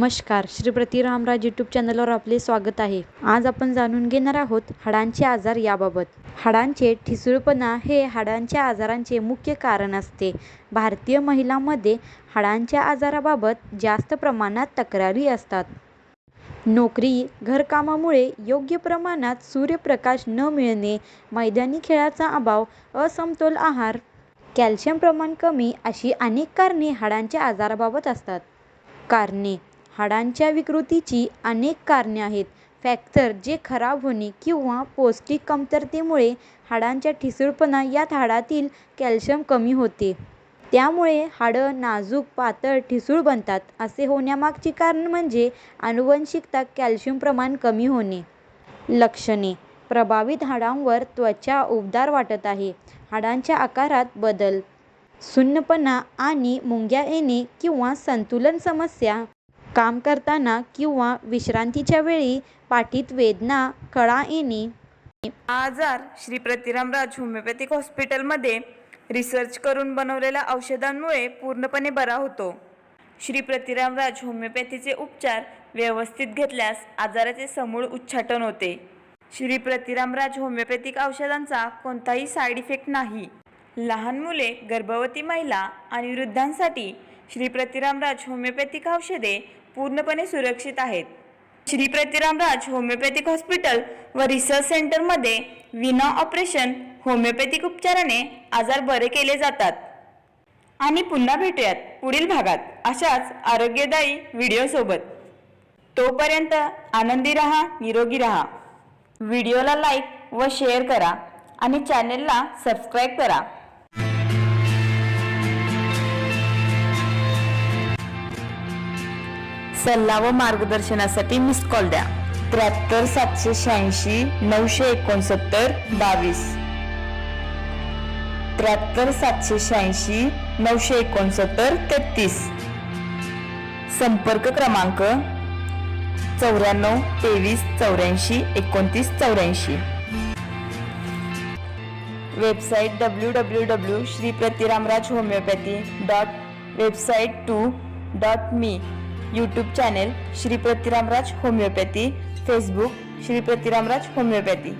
नमस्कार. श्री प्रतिरामराज यूट्यूब चॅनलवर आपले स्वागत आहे. आज आपण जाणून घेणार आहोत हाडांचे आजार याबाबत. हाडांचे ठिसूळपणा हे हाडांच्या आजारांचे मुख्य कारण असते. भारतीय महिलांमध्ये हाडांच्या आजाराबाबत जास्त प्रमाणात तक्रारी असतात. नोकरी घरकामामुळे योग्य प्रमाणात सूर्यप्रकाश न मिळणे मैदानी खेळाचा अभाव असमतोल आहार कॅल्शियम प्रमाण कमी अशी अनेक कारणे हाडांच्या आजाराबाबत असतात. कारणे हाडांच्या विकृतीची अनेक कारणे आहेत. फ्रॅक्चर जे खराब होणे किंवा पौष्टिक कमतरतेमुळे हाडांच्या ठिसूळपणा यात हाडातील कॅल्शियम कमी होते. त्यामुळे हाडं नाजूक पातळ ठिसूळ बनतात. असे होण्यामागची कारण म्हणजे अनुवंशिकता कॅल्शियम प्रमाण कमी होणे. लक्षणे. प्रभावित हाडांवर त्वचा उबदार वाटत आहे. हाडांच्या आकारात बदल. सुन्नपणा आणि मुंग्या येणे किंवा संतुलन समस्या काम करताना किंवा विश्रांतीच्या वेळी पाठीत वेदना कळा येणे हा आजार श्री प्रतिरामराज होमिओपॅथिक हॉस्पिटलमध्ये रिसर्च करून बनवलेल्या औषधांमुळे पूर्णपणे बरा होतो. श्री प्रतिरामराज होमिओपॅथीचे उपचार व्यवस्थित घेतल्यास आजाराचे समूळ उच्चाटन होते. श्री प्रतिरामराज होमिओपॅथिक औषधांचा कोणताही साईड इफेक्ट नाही. लहान मुले गर्भवती महिला आणि वृद्धांसाठी श्री प्रतिरामराज होमिओपॅथिक औषधे पूर्णपणे सुरक्षित आहेत. श्री प्रतिरामराज होमिओपॅथिक हॉस्पिटल व रिसर्च सेंटरमध्ये विना ऑपरेशन होमिओपॅथिक उपचाराने आजार बरे केले जातात. आणि पुन्हा भेटूयात पुढील भागात. अशाच आरोग्यदायी व्हिडिओसोबत. तोपर्यंत आनंदी रहा निरोगी रहा. व्हिडिओला लाईक व शेअर करा आणि चॅनेलला सबस्क्राईब करा. सल्ला व मार्गदर्शनासाठी मिस कॉल द्या. त्र्याहत्तर सातशे शहाऐंशी नऊशे एकोणसत्तर बावीस. त्र्याहत्तर सातशे शहाऐंशी नऊशे एकोणसत्तर तेहतीस. संपर्क क्रमांक चौऱ्याण्णव तेवीस चौऱ्याऐंशी एकोणतीस चौऱ्याऐंशी. Website W W W Shri Pratiramraj homeopathy dot website to dot me. YouTube channel Shri Pratiramraj homeopathy Facebook Shri Pratiramraj homeopathy